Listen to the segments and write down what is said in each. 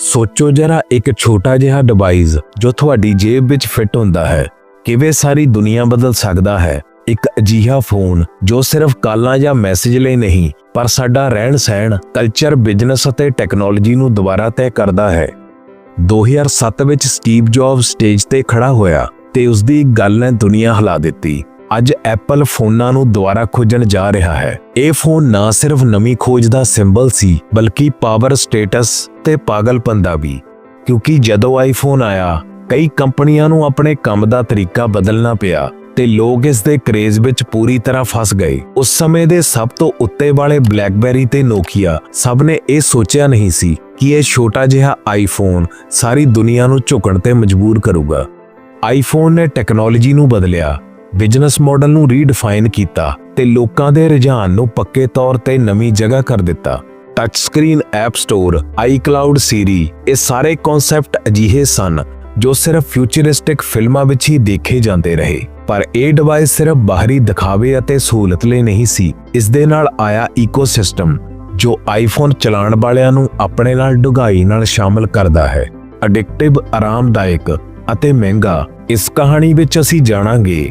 ਸੋਚੋ ਜਰਾ ਇੱਕ ਛੋਟਾ ਜਿਹਾ ਡਿਵਾਈਸ ਜੋ ਤੁਹਾਡੀ ਜੇਬ ਵਿੱਚ ਫਿੱਟ ਹੁੰਦਾ ਹੈ। ਕਿਵੇਂ ਸਾਰੀ ਦੁਨੀਆ ਬਦਲ ਸਕਦਾ ਹੈ? ਇੱਕ ਅਜੀਹਾ ਫੋਨ ਜੋ ਸਿਰਫ ਕਾਲਾਂ ਜਾਂ ਮੈਸੇਜ ਲਈ ਨਹੀਂ, ਪਰ ਸਾਡਾ ਰਹਿਣ ਸਹਿਣ ਕਲਚਰ ਬਿਜ਼ਨਸ ਅਤੇ ਟੈਕਨੋਲੋਜੀ ਨੂੰ ਦੁਬਾਰਾ ਤੈਅ ਕਰਦਾ ਹੈ। 2007 ਵਿੱਚ ਸਟੀਵ ਜੌਬ ਸਟੇਜ ਤੇ ਖੜਾ ਹੋਇਆ ਤੇ ਉਸ ਦੀ ਇੱਕ ਗੱਲ ਨੇ ਦੁਨੀਆ ਹਿਲਾ ਦਿੱਤੀ। ਅੱਜ ਐਪਲ ਫੋਨਾਂ ਨੂੰ ਦੁਬਾਰਾ ਖੋਜਣ ਜਾ ਰਿਹਾ ਹੈ। ਇਹ ਫੋਨ ਨਾ ਸਿਰਫ ਨਵੀਂ ਖੋਜ ਦਾ ਸਿੰਬਲ ਸੀ, ਬਲਕਿ ਪਾਵਰ ਸਟੇਟਸ ਤੇ ਪਾਗਲਪਨ ਦਾ ਵੀ। ਕਿਉਂਕਿ ਜਦੋਂ ਆਈਫੋਨ ਆਇਆ, ਕਈ ਕੰਪਨੀਆਂ ਨੂੰ ਆਪਣੇ ਕੰਮ ਦਾ ਤਰੀਕਾ ਬਦਲਣਾ ਪਿਆ ਤੇ ਲੋਕ ਇਸ ਦੇ ਕ੍ਰੇਜ਼ ਵਿੱਚ ਪੂਰੀ ਤਰ੍ਹਾਂ ਫਸ ਗਏ। ਉਸ ਸਮੇਂ ਦੇ ਸਭ ਤੋਂ ਉੱਤੇ ਵਾਲੇ ਬਲੈਕਬੈਰੀ ਤੇ ਨੋਕੀਆ ਸਭ ਨੇ ਇਹ ਸੋਚਿਆ ਨਹੀਂ ਸੀ ਕਿ ਇਹ ਛੋਟਾ ਜਿਹਾ ਆਈਫੋਨ ਸਾਰੀ ਦੁਨੀਆ ਨੂੰ ਝੁਕਣ ਤੇ ਮਜਬੂਰ ਕਰੂਗਾ। ਆਈਫੋਨ ਨੇ ਟੈਕਨੋਲੋਜੀ ਨੂੰ ਬਦਲਿਆ। ਬਿਜ਼ਨਸ ਮਾਡਲ ਨੂੰ ਰੀਡਿਫਾਈਨ ਕੀਤਾ ਤੇ ਲੋਕਾਂ ਦੇ ਰੁਝਾਨ ਨੂੰ ਪੱਕੇ ਤੌਰ ਤੇ ਨਵੀਂ ਜਗ੍ਹਾ ਕਰ ਦਿੱਤਾ। Touch screen app store iCloud Siri ਇਹ ਸਾਰੇ ਕਨਸੈਪਟ ਅਜਿਹੇ ਸਨ ਜੋ ਸਿਰਫ ਫਿਊਚਰਿਸਟਿਕ ਫਿਲਮਾਂ ਵਿੱਚ ਹੀ ਦੇਖੇ ਜਾਂਦੇ ਰਹੇ। ਪਰ ਇਹ ਡਿਵਾਈਸ ਸਿਰਫ ਬਾਹਰੀ ਦਿਖਾਵੇ ਅਤੇ ਸਹੂਲਤ ਲਈ ਨਹੀਂ ਸੀ। ਇਸ ਦੇ ਨਾਲ ਆਇਆ ਈਕੋਸਿਸਟਮ ਜੋ ਆਈਫੋਨ ਚਲਾਉਣ ਵਾਲਿਆਂ ਨੂੰ ਆਪਣੇ ਨਾਲ ਡੁਗਾਈ ਨਾਲ ਸ਼ਾਮਲ ਕਰਦਾ ਹੈ। ਐਡਿਕਟਿਵ ਆਰਾਮਦਾਇਕ ਅਤੇ ਮਹਿੰਗਾ, ਇਸ ਕਹਾਣੀ ਵਿੱਚ ਅਸੀਂ ਜਾਣਾਂਗੇ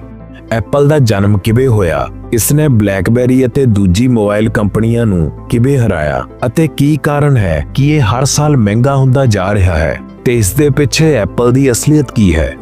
ਐਪਲ ਦਾ ਜਨਮ ਕਿਵੇਂ ਹੋਇਆ? ਇਸਨੇ ਬਲੈਕਬੈਰੀ ਅਤੇ ਦੂਜੀ ਮੋਬਾਈਲ ਕੰਪਨੀਆਂ ਨੂੰ ਕਿਵੇਂ ਹਰਾਇਆ? ਅਤੇ ਕੀ ਕਾਰਨ ਹੈ ਕਿ ਇਹ ਹਰ ਸਾਲ ਮਹਿੰਗਾ ਹੁੰਦਾ ਜਾ ਰਿਹਾ ਹੈ? ਤੇ ਇਸ ਦੇ ਪਿੱਛੇ ਐਪਲ ਦੀ ਅਸਲੀਅਤ ਕੀ ਹੈ?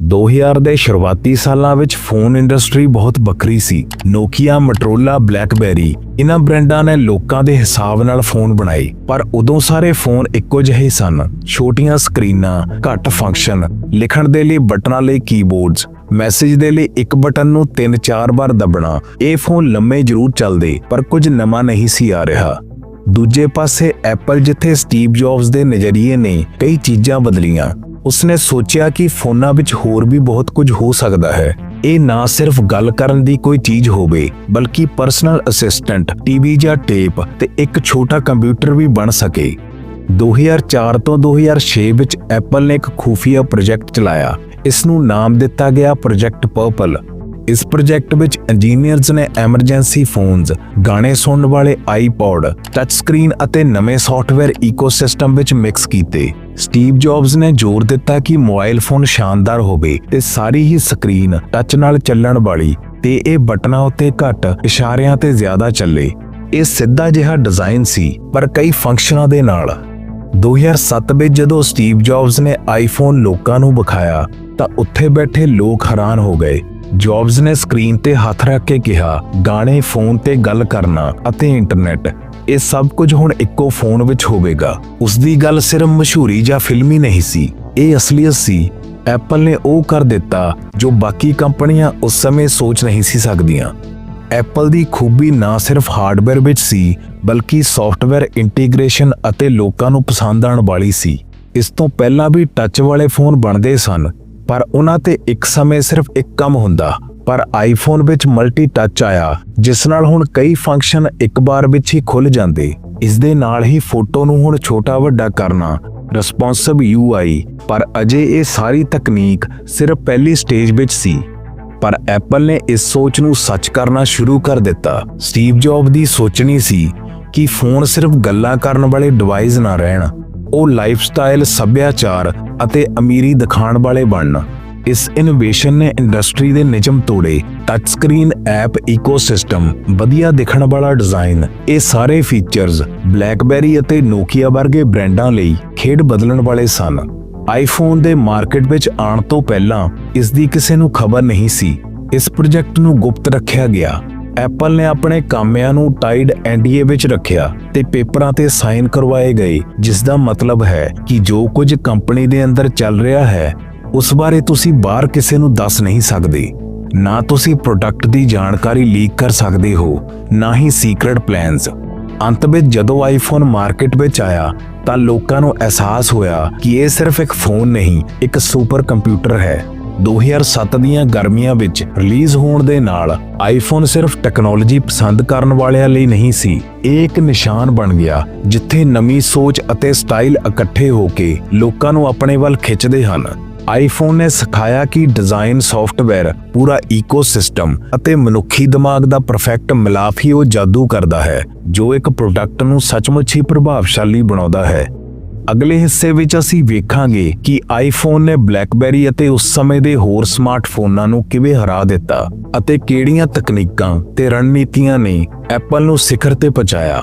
2000 ਦੇ ਸ਼ੁਰੂਆਤੀ ਸਾਲਾਂ ਵਿੱਚ ਫੋਨ ਇੰਡਸਟਰੀ ਬਹੁਤ ਵੱਖਰੀ ਸੀ। ਨੋਕੀਆ ਮਟਰੋਲਾ ਬਲੈਕਬੈਰੀ ਇਹਨਾਂ ਬ੍ਰਾਂਡਾਂ ਨੇ ਲੋਕਾਂ ਦੇ ਹਿਸਾਬ ਨਾਲ ਫੋਨ ਬਣਾਏ, ਪਰ ਉਦੋਂ ਸਾਰੇ ਫੋਨ ਇੱਕੋ ਜਿਹੇ ਸਨ। ਛੋਟੀਆਂ ਸਕਰੀਨਾਂ, ਘੱਟ ਫੰਕਸ਼ਨ ਲਿਖਣ ਦੇ ਲਈ ਬਟਨਾਂ ਲਈ ਕੀਬੋਰਡਸ ਮੈਸੇਜ ਦੇ ਲਈ ਇੱਕ ਬਟਨ ਨੂੰ 3-4 ਵਾਰ ਦਬਣਾ, ਇਹ ਫੋਨ ਲੰਮੇ ਜ਼ਰੂਰ ਚੱਲਦੇ, ਪਰ ਕੁਝ ਨਵਾਂ ਨਹੀਂ ਸੀ ਆ ਰਿਹਾ। ਦੂਜੇ ਪਾਸੇ ਐਪਲ ਜਿੱਥੇ ਸਟੀਵ ਜੌਬਸ ਦੇ ਨਜ਼ਰੀਏ ਨੇ ਕਈ ਚੀਜ਼ਾਂ ਬਦਲੀਆਂ। ਉਸਨੇ ਸੋਚਿਆ ਕਿ ਫੋਨਾਂ ਵਿੱਚ ਹੋਰ ਵੀ ਬਹੁਤ ਕੁਝ ਹੋ ਸਕਦਾ ਹੈ। ਇਹ ਨਾ ਸਿਰਫ ਗੱਲ ਕਰਨ ਦੀ ਕੋਈ ਚੀਜ਼ ਹੋਵੇ, ਬਲਕਿ ਪਰਸਨਲ ਅਸਿਸਟੈਂਟ ਟੀਵੀ ਜਾਂ ਟੇਪ ਤੇ ਇੱਕ ਛੋਟਾ ਕੰਪਿਊਟਰ ਵੀ ਬਣ ਸਕੇ। 2004 ਤੋਂ 2006 ਵਿੱਚ ਐਪਲ ਨੇ ਇੱਕ ਖੂਫੀਆ ਪ੍ਰੋਜੈਕਟ ਚਲਾਇਆ। ਇਸ ਨੂੰ ਨਾਮ ਦਿੱਤਾ ਗਿਆ ਪ੍ਰੋਜੈਕਟ ਪਰਪਲ ਇਸ ਪ੍ਰੋਜੈਕਟ ਵਿੱਚ ਇੰਜੀਨੀਅਰਸ ਨੇ ਐਮਰਜੈਂਸੀ ਫੋਨਸ ਗਾਣੇ ਸੁਣਨ ਵਾਲੇ ਆਈਪੌਡ ਟੱਚ ਸਕਰੀਨ ਅਤੇ ਨਵੇਂ ਸੌਫਟਵੇਅਰ ਇਕੋਸਿਸਟਮ ਵਿੱਚ ਮਿਕਸ ਕੀਤੇ। ਸਟੀਵ ਜੌਬਸ ਨੇ ਜ਼ੋਰ ਦਿੱਤਾ ਕਿ ਮੋਬਾਈਲ ਫੋਨ ਸ਼ਾਨਦਾਰ ਹੋਵੇ ਤੇ ਸਾਰੀ ਹੀ ਸਕਰੀਨ ਟੱਚ ਨਾਲ ਚੱਲਣ ਵਾਲੀ ਤੇ ਇਹ ਬਟਨਾਂ ਉੱਤੇ ਘੱਟ ਇਸ਼ਾਰਿਆਂ ਤੇ ਜ਼ਿਆਦਾ ਚੱਲੇ। ਇਹ ਸਿੱਧਾ ਜਿਹਾ ਡਿਜ਼ਾਈਨ ਸੀ, ਪਰ ਕਈ ਫੰਕਸ਼ਨਾਂ ਦੇ ਨਾਲ। 2007 ਵਿੱਚ ਜਦੋਂ ਸਟੀਵ ਜੌਬਸ ਨੇ ਆਈਫੋਨ ਲੋਕਾਂ ਨੂੰ ਵਿਖਾਇਆ, ਤਾਂ ਉੱਥੇ ਬੈਠੇ ਲੋਕ ਹੈਰਾਨ ਹੋ ਗਏ। ਜੌਬਸ ਨੇ ਸਕਰੀਨ ਤੇ ਹੱਥ ਰੱਖ ਕੇ ਕਿਹਾ, ਗਾਣੇ ਫੋਨ ਤੇ ਗੱਲ ਕਰਨਾ ਅਤੇ ਇੰਟਰਨੈਟ ਇਹ ਸਭ ਕੁਝ ਹੁਣ ਇੱਕੋ ਫੋਨ ਵਿੱਚ ਹੋਵੇਗਾ। ਉਸ ਦੀ ਗੱਲ ਸਿਰਫ ਮਸ਼ਹੂਰੀ ਜਾਂ ਫਿਲਮੀ ਨਹੀਂ ਸੀ, ਇਹ ਅਸਲੀਅਤ ਸੀ। ਐਪਲ ਨੇ ਉਹ ਕਰ ਦਿੱਤਾ ਜੋ ਬਾਕੀ ਕੰਪਨੀਆਂ ਉਸ ਸਮੇਂ ਸੋਚ ਨਹੀਂ ਸੀ ਸਕਦੀਆਂ। ਐਪਲ ਦੀ ਖੂਬੀ ਨਾ ਸਿਰਫ ਹਾਰਡਵੇਅਰ ਵਿੱਚ ਸੀ, ਬਲਕਿ ਸੌਫਟਵੇਅਰ ਇੰਟੀਗ੍ਰੇਸ਼ਨ ਅਤੇ ਲੋਕਾਂ ਨੂੰ ਪਸੰਦ ਆਉਣ ਵਾਲੀ ਸੀ। ਇਸ ਤੋਂ ਪਹਿਲਾਂ ਵੀ ਟੱਚ ਵਾਲੇ ਫੋਨ ਬਣਦੇ ਸਨ। ਪਰ ਉਹਨਾਂ ਤੇ ਇੱਕ ਸਮੇਂ ਸਿਰਫ ਇੱਕ ਕੰਮ ਹੁੰਦਾ, ਪਰ ਆਈਫੋਨ ਵਿੱਚ ਮਲਟੀ ਟੱਚ ਆਇਆ, ਜਿਸ ਨਾਲ ਹੁਣ ਕਈ ਫੰਕਸ਼ਨ ਇੱਕ ਵਾਰ ਵਿੱਚ ਹੀ ਖੁੱਲ ਜਾਂਦੇ। ਇਸ ਦੇ ਨਾਲ ਹੀ ਫੋਟੋ ਨੂੰ ਹੁਣ ਛੋਟਾ ਵੱਡਾ ਕਰਨਾ ਰਿਸਪੌਂਸਿਵ UI ਪਰ ਅਜੇ ਇਹ ਸਾਰੀ ਤਕਨੀਕ ਸਿਰਫ ਪਹਿਲੀ ਸਟੇਜ ਵਿੱਚ ਸੀ। ਪਰ ਐਪਲ ਨੇ ਇਸ ਸੋਚ ਨੂੰ ਸੱਚ ਕਰਨਾ ਸ਼ੁਰੂ ਕਰ ਦਿੱਤਾ। ਸਟੀਵ ਜੌਬ ਦੀ ਸੋਚਣੀ ਸੀ ਕਿ ਫੋਨ ਸਿਰਫ ਗੱਲਾਂ ਕਰਨ ਵਾਲੇ ਡਿਵਾਈਸ ਨਾ ਰਹਿਣ ਉਹ ਲਾਈਫਸਟਾਈਲ ਸੱਭਿਆਚਾਰ ਅਤੇ ਅਮੀਰੀ ਦਿਖਾਉਣ ਵਾਲੇ ਬਣਨ ਇਸ ਇਨੋਵੇਸ਼ਨ ਨੇ ਇੰਡਸਟਰੀ ਦੇ ਨਿਯਮ ਤੋੜੇ। ਟੱਚ ਸਕਰੀਨ ਐਪ ਇਕੋਸਿਸਟਮ ਵਧੀਆ ਦਿਖਣ ਵਾਲਾ ਡਿਜ਼ਾਈਨ ਇਹ ਸਾਰੇ ਫੀਚਰਸ ਬਲੈਕਬੈਰੀ ਅਤੇ ਨੋਕੀਆ ਵਰਗੇ ਬ੍ਰਾਂਡਾਂ ਲਈ ਖੇਡ ਬਦਲਣ ਵਾਲੇ ਸਨ। ਆਈਫੋਨ ਦੇ ਮਾਰਕੀਟ ਵਿੱਚ ਆਉਣ ਤੋਂ ਪਹਿਲਾਂ ਇਸ ਦੀ ਕਿਸੇ ਨੂੰ ਖਬਰ ਨਹੀਂ ਸੀ। ਇਸ ਪ੍ਰੋਜੈਕਟ ਨੂੰ ਗੁਪਤ ਰੱਖਿਆ ਗਿਆ। ਐਪਲ ਨੇ ਆਪਣੇ ਕਾਮਿਆਂ ਨੂੰ ਟਾਈਡ ਐਨਡੀਏ ਵਿੱਚ ਰੱਖਿਆ ਤੇ ਪੇਪਰਾਂ ਤੇ ਸਾਈਨ ਕਰਵਾਏ ਗਏ ਜਿਸ ਦਾ ਮਤਲਬ ਹੈ ਕਿ ਜੋ ਕੁਝ ਕੰਪਨੀ ਦੇ ਅੰਦਰ ਚੱਲ ਰਿਹਾ ਹੈ, ਉਸ ਬਾਰੇ ਤੁਸੀਂ ਬਾਹਰ ਕਿਸੇ ਨੂੰ ਦੱਸ ਨਹੀਂ ਸਕਦੇ। ਨਾ ਤੁਸੀਂ ਪ੍ਰੋਡਕਟ ਦੀ ਜਾਣਕਾਰੀ ਲੀਕ ਕਰ ਸਕਦੇ ਹੋ, ਨਾ ਹੀ ਸੀਕ੍ਰੇਟ ਪਲਾਨਸ ਅੰਤ ਵਿੱਚ ਜਦੋਂ ਆਈਫੋਨ ਮਾਰਕੀਟ ਵਿੱਚ ਆਇਆ, ਤਾਂ ਲੋਕਾਂ ਨੂੰ ਅਹਿਸਾਸ ਹੋਇਆ ਕਿ ਇਹ ਸਿਰਫ ਇੱਕ ਫੋਨ ਨਹੀਂ, ਇੱਕ ਸੁਪਰ ਕੰਪਿਊਟਰ ਹੈ। 2007 ਦੀਆਂ ਗਰਮੀਆਂ ਵਿੱਚ ਰਿਲੀਜ਼ ਹੋਣ ਦੇ ਨਾਲ ਆਈਫੋਨ ਸਿਰਫ ਟੈਕਨੋਲੋਜੀ ਪਸੰਦ ਕਰਨ ਵਾਲਿਆਂ ਲਈ ਨਹੀਂ ਸੀ। ਇਹ ਇੱਕ ਨਿਸ਼ਾਨ ਬਣ ਗਿਆ, ਜਿੱਥੇ ਨਵੀਂ ਸੋਚ ਅਤੇ ਸਟਾਈਲ ਇਕੱਠੇ ਹੋ ਕੇ ਲੋਕਾਂ ਨੂੰ ਆਪਣੇ ਵੱਲ ਖਿੱਚਦੇ ਹਨ। ਆਈਫੋਨ ਨੇ ਸਿਖਾਇਆ ਕਿ ਡਿਜ਼ਾਈਨ ਸੌਫਟਵੇਅਰ ਪੂਰਾ ਇਕੋਸਿਸਟਮ ਅਤੇ ਮਨੁੱਖੀ ਦਿਮਾਗ ਦਾ ਪਰਫੈਕਟ ਮਿਲਾਪ ਹੀ ਉਹ ਜਾਦੂ ਕਰਦਾ ਹੈ, ਜੋ ਇੱਕ ਪ੍ਰੋਡਕਟ ਨੂੰ ਸੱਚਮੁੱਚ ਹੀ ਪ੍ਰਭਾਵਸ਼ਾਲੀ ਬਣਾਉਂਦਾ ਹੈ। ਅਗਲੇ ਹਿੱਸੇ ਵਿੱਚ ਅਸੀਂ ਵੇਖਾਂਗੇ ਕਿ ਆਈਫੋਨ ਨੇ ਬਲੈਕਬੈਰੀ ਅਤੇ ਉਸ ਸਮੇਂ ਦੇ ਹੋਰ ਸਮਾਰਟਫੋਨਾਂ ਨੂੰ ਕਿਵੇਂ ਹਰਾ ਦਿੱਤਾ ਅਤੇ ਕਿਹੜੀਆਂ ਤਕਨੀਕਾਂ ਤੇ ਰਣਨੀਤੀਆਂ ਨੇ ਐਪਲ ਨੂੰ ਸਿਖਰ ਤੇ ਪਹੁੰਚਾਇਆ।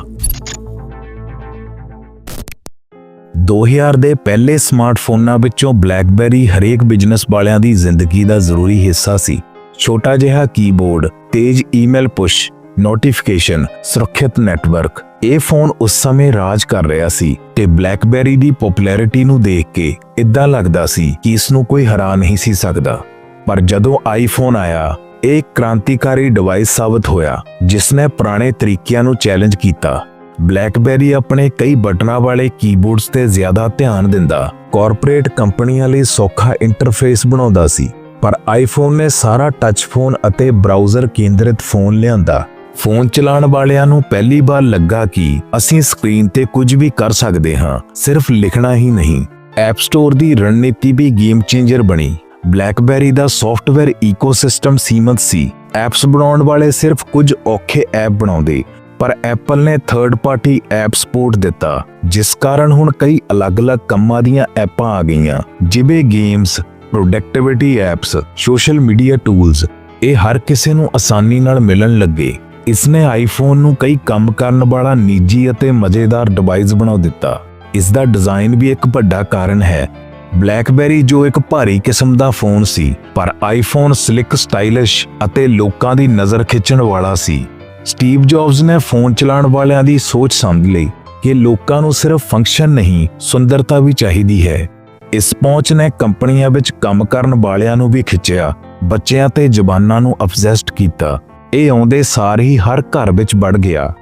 2000 ਦੇ ਪਹਿਲੇ ਸਮਾਰਟਫੋਨਾਂ ਵਿੱਚੋਂ ਬਲੈਕਬੈਰੀ ਹਰੇਕ ਬਿਜ਼ਨਸ ਵਾਲਿਆਂ ਦੀ ਜ਼ਿੰਦਗੀ ਦਾ ਜ਼ਰੂਰੀ ਹਿੱਸਾ ਸੀ। ਛੋਟਾ ਜਿਹਾ ਕੀਬੋਰਡ ਤੇਜ਼ ਈਮੇਲ ਪੁਸ਼ ਨੋਟੀਫਿਕੇਸ਼ਨ ਸੁਰੱਖਿਅਤ ਨੈਟਵਰਕ ਇਹ ਫੋਨ ਉਸ ਸਮੇਂ ਰਾਜ ਕਰ ਰਿਹਾ ਸੀ ਤੇ ਬਲੈਕਬੈਰੀ ਦੀ ਪਪੂਲੈਰਿਟੀ ਨੂੰ ਦੇਖ ਕੇ ਇਦਾਂ ਲੱਗਦਾ ਸੀ ਕਿ ਇਸ ਨੂੰ ਕੋਈ ਹਰਾ ਨਹੀਂ ਸੀ ਸਕਦਾ। ਪਰ ਜਦੋਂ ਆਈਫੋਨ ਆਇਆ, ਇਹ ਕ੍ਰਾਂਤੀਕਾਰੀ ਡਿਵਾਈਸ ਸਾਬਤ ਹੋਇਆ ਜਿਸ ਨੇ ਪੁਰਾਣੇ ਤਰੀਕਿਆਂ ਨੂੰ ਚੈਲੰਜ ਕੀਤਾ। ਬਲੈਕਬੈਰੀ ਆਪਣੇ ਕਈ ਬਟਨਾਂ ਵਾਲੇ ਕੀਬੋਰਡਸ ਤੇ ਜ਼ਿਆਦਾ ਧਿਆਨ ਦਿੰਦਾ। ਕਾਰਪੋਰੇਟ ਕੰਪਨੀਆਂ ਲਈ ਸੌਖਾ ਇੰਟਰਫੇਸ ਬਣਾਉਂਦਾ ਸੀ, ਪਰ ਆਈਫੋਨ ਨੇ ਸਾਰਾ ਟੱਚ ਫੋਨ ਅਤੇ ਬਰਾਊਜ਼ਰ ਕੇਂਦਰਿਤ ਫੋਨ ਲਿਆਂਦਾ। ਫੋਨ ਚਲਾਉਣ ਵਾਲਿਆਂ ਨੂੰ ਪਹਿਲੀ ਵਾਰ ਲੱਗਾ ਕਿ ਅਸੀਂ ਸਕਰੀਨ ਤੇ ਕੁਝ ਵੀ ਕਰ ਸਕਦੇ ਹਾਂ, ਸਿਰਫ ਲਿਖਣਾ ਹੀ ਨਹੀਂ। ਐਪ ਸਟੋਰ ਦੀ ਰਣਨੀਤੀ ਵੀ ਗੇਮ ਚੇਂਜਰ ਬਣੀ। ਬਲੈਕਬੈਰੀ ਦਾ ਸੌਫਟਵੇਅਰ ਈਕੋਸਿਸਟਮ ਸੀਮਤ ਸੀ। ਐਪਸ ਬਣਾਉਣ ਵਾਲੇ ਸਿਰਫ ਕੁਝ ਔਖੇ ਐਪ ਬਣਾਉਂਦੇ, ਪਰ ਐਪਲ ਨੇ ਥਰਡ ਪਾਰਟੀ ਐਪ ਸਪੋਰਟ ਦਿੱਤਾ, ਜਿਸ ਕਾਰਨ ਹੁਣ ਕਈ ਅਲੱਗ-ਅਲੱਗ ਕੰਮਾਂ ਦੀਆਂ ਐਪਾਂ ਆ ਗਈਆਂ, ਜਿਵੇਂ games productivity apps social media tools ਇਹ ਹਰ ਕਿਸੇ ਨੂੰ ਆਸਾਨੀ ਨਾਲ ਮਿਲਣ ਲੱਗੇ। ਇਸਨੇ ਆਈਫੋਨ ਨੂੰ ਕਈ ਕੰਮ ਕਰਨ ਵਾਲਾ ਨਿੱਜੀ ਅਤੇ ਮਜ਼ੇਦਾਰ ਡਿਵਾਈਸ ਬਣਾ ਦਿੱਤਾ। ਇਸ ਦਾ ਡਿਜ਼ਾਈਨ ਵੀ ਇੱਕ ਵੱਡਾ ਕਾਰਨ ਹੈ। ਬਲੈਕਬੈਰੀ ਜੋ ਇੱਕ ਭਾਰੀ ਕਿਸਮ ਦਾ ਫੋਨ ਸੀ, ਪਰ ਆਈਫੋਨ ਸਲਿਕ ਸਟਾਈਲਿਸ਼ ਅਤੇ ਲੋਕਾਂ ਦੀ ਨਜ਼ਰ ਖਿੱਚਣ ਵਾਲਾ ਸੀ। ਸਟੀਵ ਜੌਬਸ ਨੇ ਫੋਨ ਚਲਾਉਣ ਵਾਲਿਆਂ ਦੀ ਸੋਚ ਸਮਝ ਲਈ ਕਿ ਲੋਕਾਂ ਨੂੰ ਸਿਰਫ ਫੰਕਸ਼ਨ ਨਹੀਂ, ਸੁੰਦਰਤਾ ਵੀ ਚਾਹੀਦੀ ਹੈ। ਇਸ ਪਹੁੰਚ ਨੇ ਕੰਪਨੀਆਂ ਵਿੱਚ ਕੰਮ ਕਰਨ ਵਾਲਿਆਂ ਨੂੰ ਵੀ ਖਿੱਚਿਆ, ਬੱਚਿਆਂ ਤੇ ਜਵਾਨਾਂ ਨੂੰ ਅਬਜ਼ੈਸਟ ਕੀਤਾ। ਇਹ ਆਉਂਦੇ ਸਾਰ ਹੀ ਹਰ ਘਰ ਵਿੱਚ ਵੜ ਗਿਆ।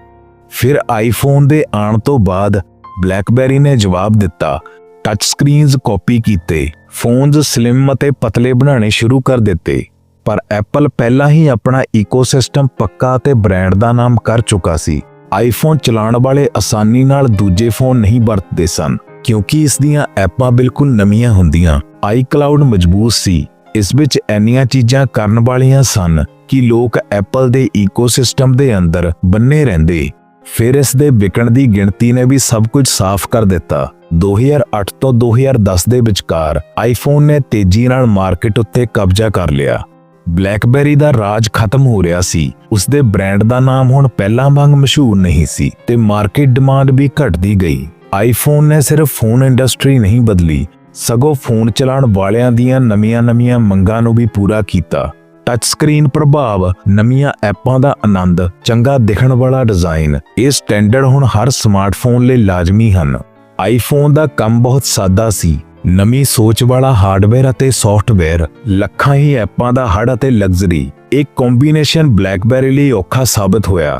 ਫਿਰ ਆਈਫੋਨ ਦੇ ਆਉਣ ਤੋਂ ਬਾਅਦ ਬਲੈਕਬੈਰੀ ਨੇ ਜਵਾਬ ਦਿੱਤਾ ਟੱਚ ਸਕਰੀਨਸ ਕਾਪੀ ਕੀਤੇ ਫੋਨਸ ਸਲਿਮ ਅਤੇ ਪਤਲੇ ਬਣਾਉਣੇ ਸ਼ੁਰੂ ਕਰ ਦਿੱਤੇ। ਪਰ ਐਪਲ ਪਹਿਲਾਂ ਹੀ ਆਪਣਾ ਇਕੋਸਿਸਟਮ ਪੱਕਾ ਅਤੇ ਬ੍ਰਾਂਡ ਦਾ ਨਾਮ ਕਰ ਚੁੱਕਾ ਸੀ। ਆਈਫੋਨ ਚਲਾਉਣ ਵਾਲੇ ਆਸਾਨੀ ਨਾਲ ਦੂਜੇ ਫੋਨ ਨਹੀਂ ਵਰਤਦੇ ਸਨ, ਕਿਉਂਕਿ ਇਸ ਦੀਆਂ ਐਪਾਂ ਬਿਲਕੁਲ ਨਵੀਆਂ ਹੁੰਦੀਆਂ। ਆਈਕਲਾਉਡ ਮਜ਼ਬੂਤ ਸੀ। ਇਸ ਵਿੱਚ ਇੰਨੀਆਂ ਚੀਜ਼ਾਂ ਕਰਨ ਵਾਲੀਆਂ ਸਨ ਕਿ ਲੋਕ ਐਪਲ ਦੇ ਈਕੋਸਿਸਟਮ ਦੇ ਅੰਦਰ ਬੰਨੇ ਰਹਿੰਦੇ। ਫਿਰ ਇਸ ਦੇ ਵਿਕਣ ਦੀ ਗਿਣਤੀ ਨੇ ਵੀ ਸਭ ਕੁਝ ਸਾਫ਼ ਕਰ ਦਿੱਤਾ। 2008 ਤੋਂ 2010 ਦੇ ਵਿਚਕਾਰ ਆਈਫੋਨ ਨੇ ਤੇਜ਼ੀ ਨਾਲ ਮਾਰਕੀਟ ਉੱਤੇ ਕਬਜ਼ਾ ਕਰ ਲਿਆ। ਬਲੈਕਬੈਰੀ ਦਾ ਰਾਜ ਖਤਮ ਹੋ ਰਿਹਾ ਸੀ। ਉਸ ਦੇ ਬ੍ਰਾਂਡ ਦਾ ਨਾਮ ਹੁਣ ਪਹਿਲਾਂ ਵਾਂਗ ਮਸ਼ਹੂਰ ਨਹੀਂ ਸੀ ਤੇ ਮਾਰਕੀਟ ਡਿਮਾਂਡ ਵੀ ਘਟਦੀ ਗਈ। ਆਈਫੋਨ ਨੇ ਸਿਰਫ ਫੋਨ ਇੰਡਸਟਰੀ ਨਹੀਂ ਬਦਲੀ ਸਗੋਂ ਫੋਨ ਚਲਾਉਣ ਵਾਲਿਆਂ ਦੀਆਂ ਨਵੀਆਂ-ਨਵੀਆਂ ਮੰਗਾਂ ਨੂੰ ਵੀ ਪੂਰਾ ਕੀਤਾ। ਟੱਚ ਸਕਰੀਨ ਪ੍ਰਭਾਵ, ਨਵੀਆਂ ਐਪਾਂ ਦਾ ਆਨੰਦ, ਚੰਗਾ ਦਿਖਣ ਵਾਲਾ ਡਿਜ਼ਾਈਨ ਇਹ ਸਟੈਂਡਰਡ ਹੁਣ ਹਰ ਸਮਾਰਟਫੋਨ ਲਈ ਲਾਜ਼ਮੀ ਹਨ। ਆਈਫੋਨ ਦਾ ਕੰਮ ਬਹੁਤ ਸਾਦਾ ਸੀ। ਨਵੀਂ ਸੋਚ ਵਾਲਾ ਹਾਰਡਵੇਅਰ ਅਤੇ ਸੌਫਟਵੇਅਰ ਲੱਖਾਂ ਹੀ ਐਪਾਂ ਦਾ ਹੜ ਅਤੇ ਲਗਜ਼ਰੀ ਇੱਕ ਕੰਬੀਨੇਸ਼ਨ ਬਲੈਕਬੈਰੀ ਲਈ ਔਖਾ ਸਾਬਤ ਹੋਇਆ।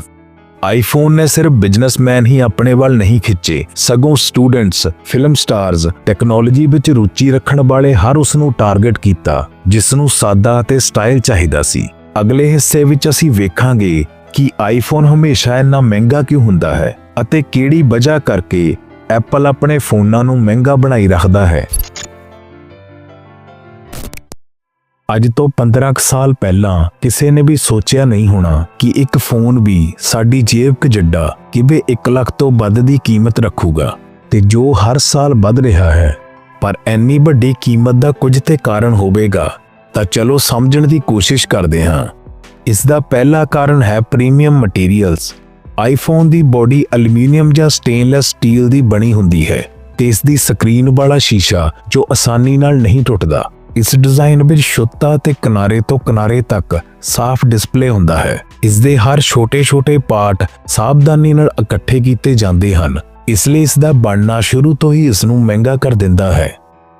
ਆਈਫੋਨ ਨੇ ਸਿਰਫ ਬਿਜ਼ਨਸਮੈਨ ਹੀ ਆਪਣੇ ਵੱਲ ਨਹੀਂ ਖਿੱਚੇ। ਸਗੋਂ ਸਟੂਡੈਂਟਸ ਫਿਲਮ ਸਟਾਰਸ ਟੈਕਨੋਲੋਜੀ ਵਿੱਚ ਰੁਚੀ ਰੱਖਣ ਵਾਲੇ ਹਰ ਉਸ ਨੂੰ ਟਾਰਗੇਟ ਕੀਤਾ ਜਿਸ ਨੂੰ ਸਾਦਾ ਅਤੇ ਸਟਾਈਲ ਚਾਹੀਦਾ ਸੀ। ਅਗਲੇ ਹਿੱਸੇ ਵਿੱਚ ਅਸੀਂ ਵੇਖਾਂਗੇ ਕਿ ਆਈਫੋਨ ਹਮੇਸ਼ਾ ਇੰਨਾ ਮਹਿੰਗਾ ਕਿਉਂ ਹੁੰਦਾ ਹੈ ਅਤੇ ਕਿਹੜੀ ਵਜ੍ਹਾ ਕਰਕੇ ਐਪਲ ਆਪਣੇ ਫੋਨਾਂ ਨੂੰ ਮਹਿੰਗਾ ਬਣਾਈ ਰੱਖਦਾ ਹੈ। ਅੱਜ ਤੋਂ 15 ਕੁ ਸਾਲ ਪਹਿਲਾਂ ਕਿਸੇ ਨੇ ਵੀ ਸੋਚਿਆ ਨਹੀਂ ਹੋਣਾ ਕਿ ਇੱਕ ਫੋਨ ਵੀ ਸਾਡੀ ਜੇਬ ਕ ਜੱਡਾ ਕਿਵੇਂ 1 ਲੱਖ ਤੋਂ ਵੱਧ ਦੀ ਕੀਮਤ ਰੱਖੂਗਾ ਤੇ ਜੋ ਹਰ ਸਾਲ ਵੱਧ ਰਿਹਾ ਹੈ। ਪਰ ਐਨੀ ਵੱਡੀ ਕੀਮਤ ਦਾ ਕੁਝ ਤੇ ਕਾਰਨ ਹੋਵੇਗਾ, ਤਾਂ ਚਲੋ ਸਮਝਣ ਦੀ ਕੋਸ਼ਿਸ਼ ਕਰਦੇ ਹਾਂ। ਇਸ ਦਾ ਪਹਿਲਾ ਕਾਰਨ ਹੈ ਪ੍ਰੀਮੀਅਮ ਮਟੀਰੀਅਲਸ। ਆਈਫੋਨ ਦੀ ਬੋਡੀ ਐਲੂਮੀਨੀਅਮ ਜਾਂ ਸਟੇਨਲੈਸ ਸਟੀਲ ਦੀ ਬਣੀ ਹੁੰਦੀ ਹੈ ਤੇ ਇਸ ਦੀ ਸਕਰੀਨ ਵਾਲਾ ਸ਼ੀਸ਼ਾ ਜੋ ਆਸਾਨੀ ਨਾਲ ਨਹੀਂ ਟੁੱਟਦਾ। ਇਸ ਡਿਜ਼ਾਈਨ ਵਿੱਚ ਸ਼ੁੱਧਤਾ ਤੇ ਕਿਨਾਰੇ ਤੋਂ ਕਿਨਾਰੇ ਤੱਕ ਸਾਫ਼ ਡਿਸਪਲੇ ਹੁੰਦਾ ਹੈ। ਇਸ ਦੇ ਹਰ ਛੋਟੇ-ਛੋਟੇ ਪਾਰਟ ਸਾਵਧਾਨੀ ਨਾਲ ਇਕੱਠੇ ਕੀਤੇ ਜਾਂਦੇ ਹਨ। ਇਸ ਲਈ ਇਸ ਦਾ ਬਣਨਾ ਸ਼ੁਰੂ ਤੋਂ ਹੀ ਇਸ ਨੂੰ ਮਹਿੰਗਾ ਕਰ ਦਿੰਦਾ ਹੈ।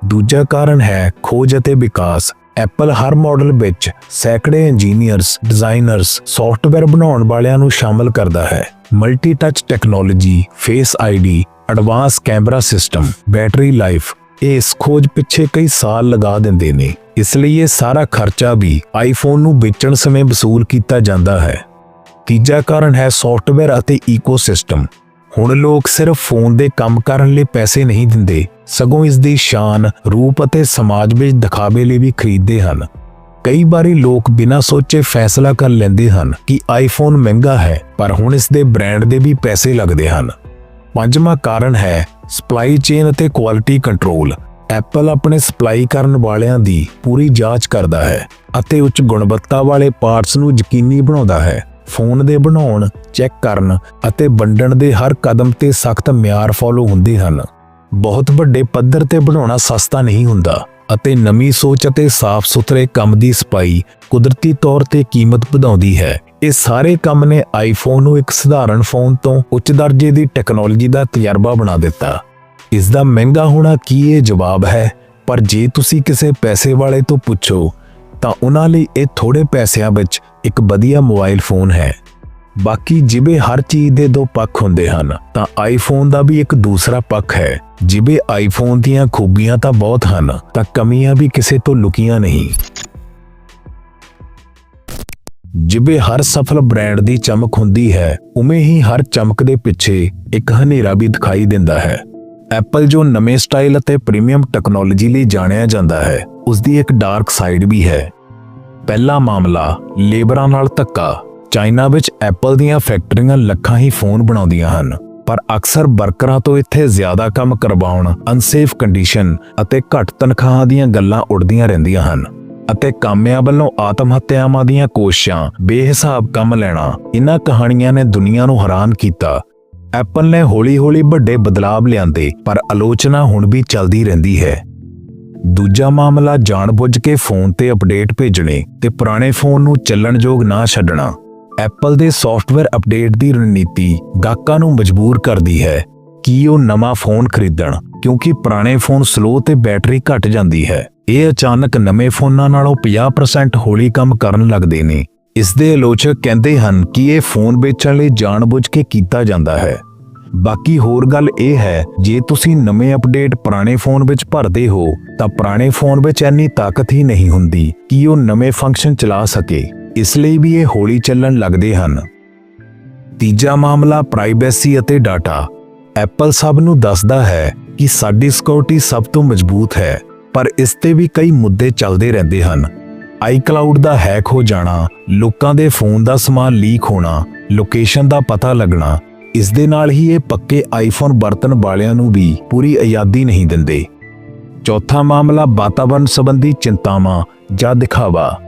ਦੂਜਾ ਕਾਰਨ ਹੈ ਖੋਜ ਅਤੇ ਵਿਕਾਸ। ਐਪਲ ਹਰ ਮਾਡਲ ਵਿੱਚ ਸੈਂਕੜੇ ਇੰਜੀਨੀਅਰਸ ਡਿਜ਼ਾਈਨਰਸ ਸੌਫਟਵੇਅਰ ਬਣਾਉਣ ਵਾਲਿਆਂ ਨੂੰ ਸ਼ਾਮਲ ਕਰਦਾ ਹੈ। Multi touch technology face ID advance camera system battery life ਇਸ ਖੋਜ ਪਿੱਛੇ ਕਈ ਸਾਲ ਲਗਾ ਦਿੰਦੇ ਨੇ। ਇਸ ਲਈ ਇਹ ਸਾਰਾ ਖਰਚਾ ਵੀ ਆਈਫੋਨ ਨੂੰ ਵੇਚਣ ਸਮੇਂ ਵਸੂਲ ਕੀਤਾ ਜਾਂਦਾ ਹੈ। ਤੀਜਾ ਕਾਰਨ ਹੈ ਸੌਫਟਵੇਅਰ ਅਤੇ ਇਕੋਸਿਸਟਮ ਹੁਣ ਲੋਕ ਸਿਰਫ ਫੋਨ ਦੇ ਕੰਮ ਕਰਨ ਲਈ ਪੈਸੇ ਨਹੀਂ ਦਿੰਦੇ, ਸਗੋਂ ਇਸ ਦੀ ਸ਼ਾਨ, ਰੂਪ ਅਤੇ ਸਮਾਜ ਵਿੱਚ ਦਿਖਾਵੇ ਲਈ ਵੀ ਖਰੀਦਦੇ ਹਨ। ਕਈ ਵਾਰੀ ਲੋਕ ਬਿਨਾਂ ਸੋਚੇ ਫੈਸਲਾ ਕਰ ਲੈਂਦੇ ਹਨ ਕਿ ਆਈਫੋਨ ਮਹਿੰਗਾ ਹੈ, ਪਰ ਹੁਣ ਇਸ ਦੇ ਬ੍ਰਾਂਡ ਦੇ ਵੀ ਪੈਸੇ ਲੱਗਦੇ ਹਨ। ਪੰਜਵਾਂ ਕਾਰਨ ਹੈ ਸਪਲਾਈ ਚੇਨ ਅਤੇ ਕੁਆਲਿਟੀ ਕੰਟਰੋਲ ਐਪਲ ਆਪਣੇ ਸਪਲਾਈ ਕਰਨ ਵਾਲਿਆਂ ਦੀ ਪੂਰੀ ਜਾਂਚ ਕਰਦਾ ਹੈ ਅਤੇ ਉੱਚ ਗੁਣਵੱਤਾ ਵਾਲੇ ਪਾਰਟਸ ਨੂੰ ਯਕੀਨੀ ਬਣਾਉਂਦਾ ਹੈ। ਫੋਨ ਦੇ ਬਣਾਉਣ ਚੈੱਕ ਕਰਨ ਅਤੇ ਵੰਡਣ ਦੇ ਹਰ ਕਦਮ ਤੇ ਸਖਤ ਮਿਆਰ ਫੋਲੋ ਹੁੰਦੇ ਹਨ। ਬਹੁਤ ਵੱਡੇ ਪੱਧਰ ਤੇ ਬਣਾਉਣਾ ਸਸਤਾ ਨਹੀਂ ਹੁੰਦਾ ਅਤੇ ਨਵੀਂ ਸੋਚ ਅਤੇ ਸਾਫ਼ ਸੁਥਰੇ ਕੰਮ ਦੀ ਸਪਾਈ ਕੁਦਰਤੀ ਤੌਰ ਤੇ ਕੀਮਤ ਵਧਾਉਂਦੀ ਹੈ। ਇਹ ਸਾਰੇ ਕੰਮ ਨੇ ਆਈਫੋਨ ਨੂੰ ਇੱਕ ਸਧਾਰਨ ਫੋਨ ਤੋਂ ਉੱਚ ਦਰਜੇ ਦੀ ਟੈਕਨੋਲੋਜੀ ਦਾ ਤਜਰਬਾ ਬਣਾ ਦਿੱਤਾ। ਇਸ ਦਾ ਮਹਿੰਗਾ ਹੋਣਾ ਕੀ ਇਹ ਜਵਾਬ ਹੈ? ਪਰ ਜੇ ਤੁਸੀਂ ਕਿਸੇ ਪੈਸੇ ਵਾਲੇ ਤੋਂ ਪੁੱਛੋ, ਤਾਂ ਉਹਨਾਂ ਲਈ ਇਹ ਥੋੜੇ ਪੈਸਿਆਂ ਵਿੱਚ ਇੱਕ ਵਧੀਆ ਮੋਬਾਈਲ ਫੋਨ ਹੈ। ਬਾਕੀ ਜਿਵੇਂ ਹਰ ਚੀਜ਼ ਦੇ ਦੋ ਪੱਖ ਹੁੰਦੇ ਹਨ, ਤਾਂ ਆਈਫੋਨ ਦਾ ਵੀ ਇੱਕ ਦੂਸਰਾ ਪੱਖ ਹੈ। ਜਿਵੇਂ ਆਈਫੋਨ ਦੀਆਂ ਖੂਬੀਆਂ ਤਾਂ ਬਹੁਤ ਹਨ, ਤਾਂ ਕਮੀਆਂ ਵੀ ਕਿਸੇ ਤੋਂ ਲੁਕੀਆਂ ਨਹੀਂ। ਜਿਵੇਂ ਹਰ ਸਫਲ ਬ੍ਰਾਂਡ ਦੀ ਚਮਕ ਹੁੰਦੀ ਹੈ, ਉਵੇਂ ਹੀ ਹਰ ਚਮਕ ਦੇ ਪਿੱਛੇ ਇੱਕ ਹਨੇਰਾ ਵੀ ਦਿਖਾਈ ਦਿੰਦਾ ਹੈ। ਐਪਲ ਜੋ ਨਵੇਂ ਸਟਾਈਲ ਅਤੇ ਪ੍ਰੀਮੀਅਮ ਟੈਕਨੋਲੋਜੀ ਲਈ ਜਾਣਿਆ ਜਾਂਦਾ ਹੈ ਉਸ ਦੀ ਇੱਕ ਡਾਰਕ ਸਾਈਡ ਵੀ ਹੈ। ਪਹਿਲਾ ਮਾਮਲਾ, ਲੇਬਰਾਂ ਨਾਲ ਧੱਕਾ। ਚਾਈਨਾ ਵਿੱਚ ਐਪਲ ਦੀਆਂ ਫੈਕਟਰੀਆਂ ਲੱਖਾਂ ਹੀ ਫੋਨ ਬਣਾਉਂਦੀਆਂ ਹਨ, ਪਰ ਅਕਸਰ ਵਰਕਰਾਂ ਤੋਂ ਇੱਥੇ ਜ਼ਿਆਦਾ ਕੰਮ ਕਰਵਾਉਣ ਅਨਸੇਫ ਕੰਡੀਸ਼ਨ ਅਤੇ ਘੱਟ ਤਨਖਾਹਾਂ ਦੀਆਂ ਗੱਲਾਂ ਉੱਡਦੀਆਂ ਰਹਿੰਦੀਆਂ ਹਨ। ਅਤੇ ਕਾਮਿਆਂ ਵੱਲੋਂ ਆਤਮ ਹੱਤਿਆਵਾਂ ਦੀਆਂ ਕੋਸ਼ਿਸ਼ਾਂ, ਬੇਹਿਸਾਬ ਕੰਮ ਲੈਣਾ ਇਹਨਾਂ ਕਹਾਣੀਆਂ ਨੇ ਦੁਨੀਆ ਨੂੰ ਹੈਰਾਨ ਕੀਤਾ। ਐਪਲ ਨੇ ਹੌਲੀ-ਹੌਲੀ ਵੱਡੇ ਬਦਲਾਵ ਲਿਆਂਦੇ, ਪਰ ਆਲੋਚਨਾ ਹੁਣ ਵੀ ਚੱਲਦੀ ਰਹਿੰਦੀ ਹੈ। ਦੂਜਾ ਮਾਮਲਾ, ਜਾਣਬੁੱਝ ਕੇ ਫੋਨ ਤੇ ਅਪਡੇਟ ਭੇਜਣੇ ਤੇ ਪੁਰਾਣੇ ਫੋਨ ਨੂੰ ਚੱਲਣਯੋਗ ਨਾ ਛੱਡਣਾ। ਐਪਲ ਦੇ ਸੌਫਟਵੇਅਰ ਅਪਡੇਟ ਦੀ ਰਣਨੀਤੀ ਗਾਹਕਾਂ ਨੂੰ ਮਜਬੂਰ ਕਰਦੀ ਹੈ ਕਿ ਉਹ ਨਵਾਂ ਫੋਨ ਖਰੀਦਣ, ਕਿਉਂਕਿ ਪੁਰਾਣੇ ਫੋਨ ਸਲੋ ਤੇ ਬੈਟਰੀ ਘਟ ਜਾਂਦੀ ਹੈ। ਇਹ ਅਚਾਨਕ ਨਵੇਂ ਫੋਨਾਂ ਨਾਲੋਂ 50% ਹੌਲੀ ਕੰਮ ਕਰਨ ਲੱਗਦੇ ਨੇ। ਇਸ ਦੇ ਆਲੋਚਕ ਕਹਿੰਦੇ ਹਨ ਕਿ ਇਹ ਫੋਨ ਵੇਚਣ ਲਈ ਜਾਣਬੁੱਝ ਕੇ ਕੀਤਾ ਜਾਂਦਾ ਹੈ। ਬਾਕੀ ਹੋਰ ਗੱਲ ਇਹ ਹੈ, ਜੇ ਤੁਸੀਂ ਨਵੇਂ ਅਪਡੇਟ ਪੁਰਾਣੇ ਫੋਨ ਵਿੱਚ ਭਰਦੇ ਹੋ, ਤਾਂ ਪੁਰਾਣੇ ਫੋਨ ਵਿੱਚ ਇੰਨੀ ਤਾਕਤ ਹੀ ਨਹੀਂ ਹੁੰਦੀ ਕਿ ਉਹ ਨਵੇਂ ਫੰਕਸ਼ਨ ਚਲਾ ਸਕੇ। ਇਸ ਲਈ ਵੀ ਇਹ ਹੌਲੀ ਚੱਲਣ ਲੱਗਦੇ ਹਨ। ਤੀਜਾ ਮਾਮਲਾ ਪ੍ਰਾਈਵੇਸੀ ਅਤੇ ਡਾਟਾ। ਐਪਲ ਸਭ ਨੂੰ ਦੱਸਦਾ ਹੈ ਕਿ ਸਾਡੀ ਸਿਕਿਉਰਿਟੀ ਸਭ ਤੋਂ ਮਜ਼ਬੂਤ ਹੈ। ਪਰ ਇਸ ਤੇ ਵੀ ਕਈ ਮੁੱਦੇ ਚੱਲਦੇ ਰਹਿੰਦੇ ਹਨ। ਆਈ ਕਲਾਊਡ ਦਾ ਹੈਕ ਹੋ ਜਾਣਾ, ਲੋਕਾਂ ਦੇ ਫੋਨ ਦਾ ਸਮਾਨ ਲੀਕ ਹੋਣਾ ਲੋਕੇਸ਼ਨ ਦਾ ਪਤਾ ਲੱਗਣਾ, ਇਸ ਦੇ ਨਾਲ ਹੀ ਇਹ ਪੱਕੇ ਆਈਫੋਨ ਵਰਤਣ ਵਾਲਿਆਂ ਨੂੰ ਵੀ ਪੂਰੀ ਆਜ਼ਾਦੀ ਨਹੀਂ ਦਿੰਦੇ। ਚੌਥਾ ਮਾਮਲਾ ਵਾਤਾਵਰਣ ਸੰਬੰਧੀ ਚਿੰਤਾਵਾਂ ਜਾਂ ਦਿਖਾਵਾ।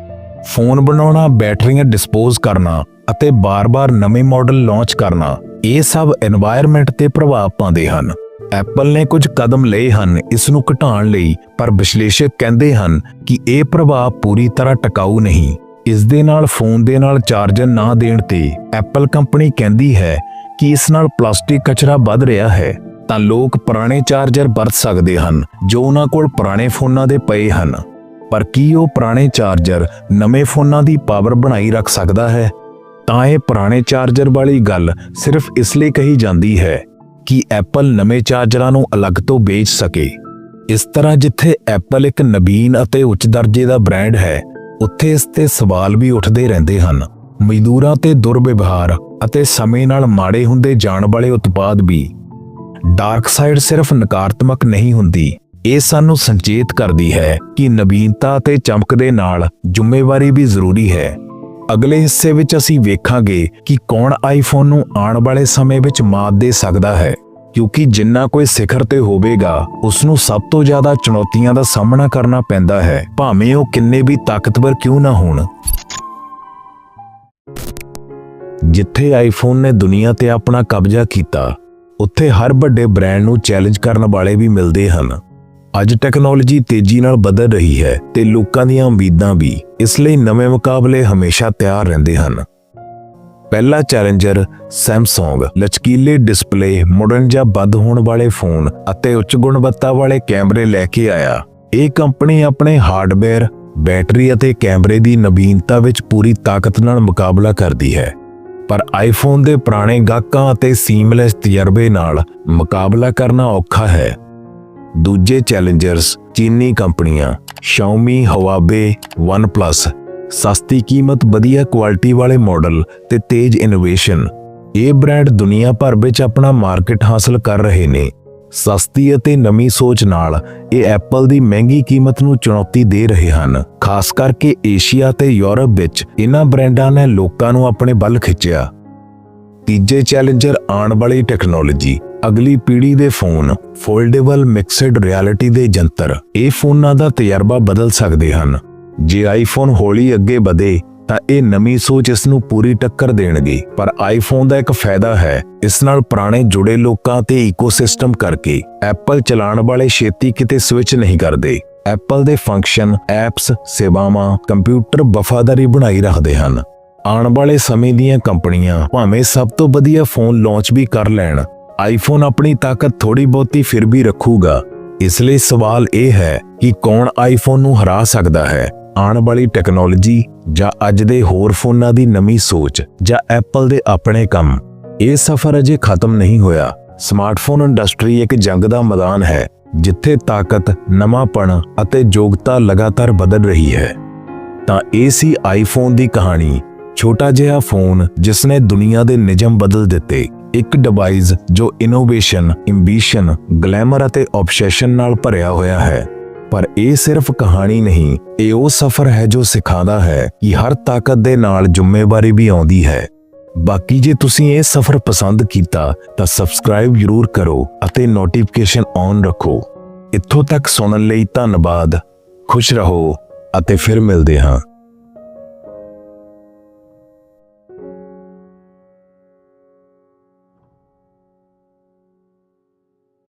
ਫੋਨ ਬਣਾਉਣਾ ਬੈਟਰੀਆਂ ਡਿਸਪੋਜ਼ ਕਰਨਾ ਅਤੇ ਬਾਰ-ਬਾਰ ਨਵੇਂ ਮਾਡਲ ਲਾਂਚ ਕਰਨਾ, ਇਹ ਸਭ এনवायरमेंट ਤੇ ਪ੍ਰਭਾਵ ਪਾਉਂਦੇ ਹਨ। ਐਪਲ ਨੇ ਕੁਝ ਕਦਮ ਲਏ ਹਨ, ਇਸ ਨੂੰ ਘਟਾਉਣ ਲਈ, ਪਰ ਵਿਸ਼ਲੇਸ਼ਕ ਕਹਿੰਦੇ ਹਨ ਕਿ ਇਹ ਪ੍ਰਭਾਵ ਪੂਰੀ ਤਰ੍ਹਾਂ ਟਿਕਾਊ ਨਹੀਂ। ਇਸ ਦੇ ਨਾਲ ਫੋਨ ਦੇ ਨਾਲ ਚਾਰਜਰ ਨਾ ਦੇਣ ਤੇ ਐਪਲ ਕੰਪਨੀ ਕਹਿੰਦੀ ਹੈ ਕਿ ਇਸ ਨਾਲ ਪਲਾਸਟਿਕ ਕਚਰਾ ਵੱਧ ਰਿਹਾ ਹੈ। ਤਾਂ ਲੋਕ ਪੁਰਾਣੇ ਚਾਰਜਰ ਵਰਤ ਸਕਦੇ ਹਨ, ਜੋ ਉਹਨਾਂ ਕੋਲ ਪੁਰਾਣੇ ਫੋਨਾਂ ਦੇ ਪਏ ਹਨ। ਪਰ ਕੀ ਉਹ ਪੁਰਾਣੇ ਚਾਰਜਰ ਨਵੇਂ ਫੋਨਾਂ ਦੀ ਪਾਵਰ ਬਣਾਈ ਰੱਖ ਸਕਦਾ ਹੈ? ਤਾਂ ਇਹ ਪੁਰਾਣੇ ਚਾਰਜਰ ਵਾਲੀ ਗੱਲ ਸਿਰਫ ਇਸ ਲਈ ਕਹੀ ਜਾਂਦੀ ਹੈ ਕਿ ਐਪਲ ਨਵੇਂ ਚਾਰਜਰਾਂ ਨੂੰ ਅਲੱਗ ਤੋਂ ਵੇਚ ਸਕੇ। ਇਸ ਤਰ੍ਹਾਂ ਜਿੱਥੇ ਐਪਲ ਇੱਕ ਨਵੀਨ ਅਤੇ ਉੱਚ ਦਰਜੇ ਦਾ ਬ੍ਰਾਂਡ ਹੈ, ਉੱਥੇ ਇਸ ਤੇ ਸਵਾਲ ਵੀ ਉੱਠਦੇ ਰਹਿੰਦੇ ਹਨ। ਮਜ਼ਦੂਰਾਂ ਤੇ ਦੁਰਵਿਵਹਾਰ ਅਤੇ ਸਮੇਂ ਨਾਲ ਮਾੜੇ ਹੁੰਦੇ ਜਾਣ ਵਾਲੇ ਉਤਪਾਦ ਵੀ। ਡਾਰਕ ਸਾਈਡ ਸਿਰਫ ਨਕਾਰਾਤਮਕ ਨਹੀਂ ਹੁੰਦੀ, ਇਹ ਸਾਨੂੰ ਸੰਚੇਤ ਕਰਦੀ ਹੈ ਕਿ ਨਵੀਨਤਾ ਅਤੇ ਚਮਕ ਦੇ ਨਾਲ ਜ਼ਿੰਮੇਵਾਰੀ ਵੀ ਜ਼ਰੂਰੀ ਹੈ। ਅਗਲੇ ਹਿੱਸੇ ਵਿੱਚ ਅਸੀਂ ਵੇਖਾਂਗੇ ਕਿ ਕੌਣ ਆਈਫੋਨ ਨੂੰ ਆਉਣ ਵਾਲੇ ਸਮੇਂ ਵਿੱਚ ਮਾਤ ਦੇ ਸਕਦਾ ਹੈ, ਕਿਉਂਕਿ ਜਿੰਨਾ ਕੋਈ ਸਿਖਰ ਤੇ ਹੋਵੇਗਾ ਉਸ ਨੂੰ ਸਭ ਤੋਂ ਜ਼ਿਆਦਾ ਚੁਣੌਤੀਆਂ ਦਾ ਸਾਹਮਣਾ ਕਰਨਾ ਪੈਂਦਾ ਹੈ। ਭਾਵੇਂ ਉਹ ਕਿੰਨੇ ਵੀ ਤਾਕਤਵਰ ਕਿਉਂ ਨਾ ਹੋਣ। ਜਿੱਥੇ ਆਈਫੋਨ ਨੇ ਦੁਨੀਆ ਤੇ ਆਪਣਾ ਕਬਜ਼ਾ ਕੀਤਾ, ਉੱਥੇ ਹਰ ਵੱਡੇ ਬ੍ਰਾਂਡ ਨੂੰ ਚੈਲੰਜ ਕਰਨ ਵਾਲੇ ਵੀ ਮਿਲਦੇ ਹਨ। ਅੱਜ ਟੈਕਨੋਲੋਜੀ ਤੇਜ਼ੀ ਨਾਲ ਬਦਲ ਰਹੀ ਹੈ ਤੇ ਲੋਕਾਂ ਦੀਆਂ ਉਮੀਦਾਂ ਵੀ ਇਸ ਲਈ ਨਵੇਂ ਮੁਕਾਬਲੇ ਹਮੇਸ਼ਾ ਤਿਆਰ ਰਹਿੰਦੇ ਹਨ। ਪਹਿਲਾ ਚੈਲੰਜਰ ਸੈਮਸੰਗ ਲਚਕੀਲੇ ਡਿਸਪਲੇ ਮਾਡਰਨ ਜਾਂ ਵੱਧ ਹੋਣ ਵਾਲੇ ਫੋਨ ਅਤੇ ਉੱਚ ਗੁਣਵੱਤਾ ਵਾਲੇ ਕੈਮਰੇ ਲੈ ਕੇ ਆਇਆ। ਇਹ ਕੰਪਨੀ ਆਪਣੇ ਹਾਰਡਵੇਅਰ ਬੈਟਰੀ ਅਤੇ ਕੈਮਰੇ ਦੀ ਨਵੀਨਤਾ ਵਿੱਚ ਪੂਰੀ ਤਾਕਤ ਨਾਲ ਮੁਕਾਬਲਾ ਕਰਦੀ ਹੈ। ਪਰ ਆਈਫੋਨ ਦੇ ਪੁਰਾਣੇ ਗਾਹਕਾਂ ਅਤੇ ਸੀਮਲੈਸ ਤਜਰਬੇ ਨਾਲ ਮੁਕਾਬਲਾ ਕਰਨਾ ਔਖਾ ਹੈ। ਦੂਜੇ ਚੈਲੰਜਰਸ ਚੀਨੀ ਕੰਪਨੀਆਂ Xiaomi, Huawei, OnePlus, ਸਸਤੀ ਕੀਮਤ, ਵਧੀਆ ਕੁਆਲਿਟੀ ਵਾਲੇ ਮਾਡਲ ਤੇ ਤੇਜ਼ ਇਨੋਵੇਸ਼ਨ ਇਹ ਬ੍ਰਾਂਡ ਦੁਨੀਆ ਭਰ ਵਿੱਚ ਆਪਣਾ ਮਾਰਕੀਟ ਹਾਸਲ ਕਰ ਰਹੇ ਨੇ। ਸਸਤੀ ਅਤੇ ਨਵੀਂ ਸੋਚ ਨਾਲ ਇਹ ਐਪਲ ਦੀ ਮਹਿੰਗੀ ਕੀਮਤ ਨੂੰ ਚੁਣੌਤੀ ਦੇ ਰਹੇ ਹਨ। ਖਾਸ ਕਰਕੇ ਏਸ਼ੀਆ ਤੇ ਯੂਰਪ ਵਿੱਚ ਇਹਨਾਂ ਬ੍ਰਾਂਡਾਂ ਨੇ ਲੋਕਾਂ ਨੂੰ ਆਪਣੇ ਵੱਲ ਖਿੱਚਿਆ। ਤੀਜੇ ਚੈਲੰਜਰ ਆਉਣ ਵਾਲੀ ਟੈਕਨੋਲੋਜੀ ਅਗਲੀ ਪੀੜ੍ਹੀ ਦੇ ਫੋਨ ਫੋਲਡੇਬਲ ਮਿਕਸਡ ਰਿਐਲਿਟੀ ਦੇ ਯੰਤਰ ਇਹ ਫੋਨਾਂ ਦਾ ਤਜਰਬਾ ਬਦਲ ਸਕਦੇ ਹਨ। ਜੇ ਆਈਫੋਨ ਹੌਲੀ ਅੱਗੇ ਵਧੇ, ਤਾਂ ਇਹ ਨਵੀਂ ਸੋਚ ਇਸ ਨੂੰ ਪੂਰੀ ਟੱਕਰ ਦੇਣਗੇ। ਪਰ ਆਈਫੋਨ ਦਾ ਇੱਕ ਫਾਇਦਾ ਹੈ, ਇਸ ਨਾਲ ਪੁਰਾਣੇ ਜੁੜੇ ਲੋਕਾਂ ਤੇ ਇਕੋਸਿਸਟਮ ਕਰਕੇ। ਐਪਲ ਚਲਾਉਣ ਵਾਲੇ ਛੇਤੀ ਕਿਤੇ ਸਵਿਚ ਨਹੀਂ ਕਰਦੇ। ਐਪਲ ਦੇ ਫੰਕਸ਼ਨ ਐਪਸ ਸੇਵਾਵਾਂ ਕੰਪਿਊਟਰ ਵਫਾਦਾਰੀ ਬਣਾਈ ਰੱਖਦੇ ਹਨ। ਆਉਣ ਵਾਲੇ ਸਮੇਂ ਦੀਆਂ ਕੰਪਨੀਆਂ ਭਾਵੇਂ ਸਭ ਤੋਂ ਵਧੀਆ ਫੋਨ ਲਾਂਚ ਵੀ ਕਰ ਲੈਣ ਆਈਫੋਨ ਆਪਣੀ ਤਾਕਤ ਥੋੜੀ ਬਹੁਤੀ ਫਿਰ ਵੀ ਰੱਖੂਗਾ। ਇਸ ਲਈ ਸਵਾਲ ਇਹ ਹੈ ਕਿ ਕੌਣ ਆਈਫੋਨ ਨੂੰ ਹਰਾ ਸਕਦਾ ਹੈ? ਆਉਣ ਵਾਲੀ ਟੈਕਨੋਲੋਜੀ ਜਾਂ ਅੱਜ ਦੇ ਹੋਰ ਫੋਨਾਂ ਦੀ ਨਵੀਂ ਸੋਚ ਜਾਂ ਐਪਲ ਦੇ ਆਪਣੇ ਕੰਮ? ਇਹ ਸਫ਼ਰ ਅਜੇ ਖਤਮ ਨਹੀਂ ਹੋਇਆ। ਸਮਾਰਟਫੋਨ ਇੰਡਸਟਰੀ ਇੱਕ ਜੰਗ ਦਾ ਮੈਦਾਨ ਹੈ, ਜਿੱਥੇ ਤਾਕਤ, ਨਵਾਂਪਣ ਅਤੇ ਯੋਗਤਾ ਲਗਾਤਾਰ ਬਦਲ ਰਹੀ ਹੈ। ਤਾਂ ਇਹ ਸੀ ਆਈਫੋਨ ਦੀ ਕਹਾਣੀ। ਛੋਟਾ ਜਿਹਾ ਫੋਨ ਜਿਸ ਨੇ ਦੁਨੀਆ ਦੇ ਨਿਯਮ ਬਦਲ ਦਿੱਤੇ। ਇੱਕ ਡਿਵਾਈਸ ਜੋ ਇਨੋਵੇਸ਼ਨ ਐਂਬੀਸ਼ਨ ਗਲੈਮਰ ਅਤੇ ਆਬਸੈਸ਼ਨ ਨਾਲ ਭਰਿਆ ਹੋਇਆ ਹੈ। ਪਰ ਇਹ ਸਿਰਫ ਕਹਾਣੀ ਨਹੀਂ, ਇਹ ਉਹ ਸਫ਼ਰ ਹੈ ਜੋ ਸਿਖਾਉਂਦਾ ਹੈ ਕਿ ਹਰ ਤਾਕਤ ਦੇ ਨਾਲ ਜ਼ਿੰਮੇਵਾਰੀ ਵੀ ਆਉਂਦੀ ਹੈ। ਬਾਕੀ ਜੇ ਤੁਸੀਂ ਇਹ ਸਫ਼ਰ ਪਸੰਦ ਕੀਤਾ, ਤਾਂ ਸਬਸਕ੍ਰਾਈਬ ਜ਼ਰੂਰ ਕਰੋ ਅਤੇ ਨੋਟੀਫਿਕੇਸ਼ਨ ਔਨ ਰੱਖੋ। ਇੱਥੋਂ ਤੱਕ ਸੁਣਨ ਲਈ ਧੰਨਵਾਦ, ਖੁਸ਼ ਰਹੋ ਅਤੇ ਫਿਰ ਮਿਲਦੇ ਹਾਂ।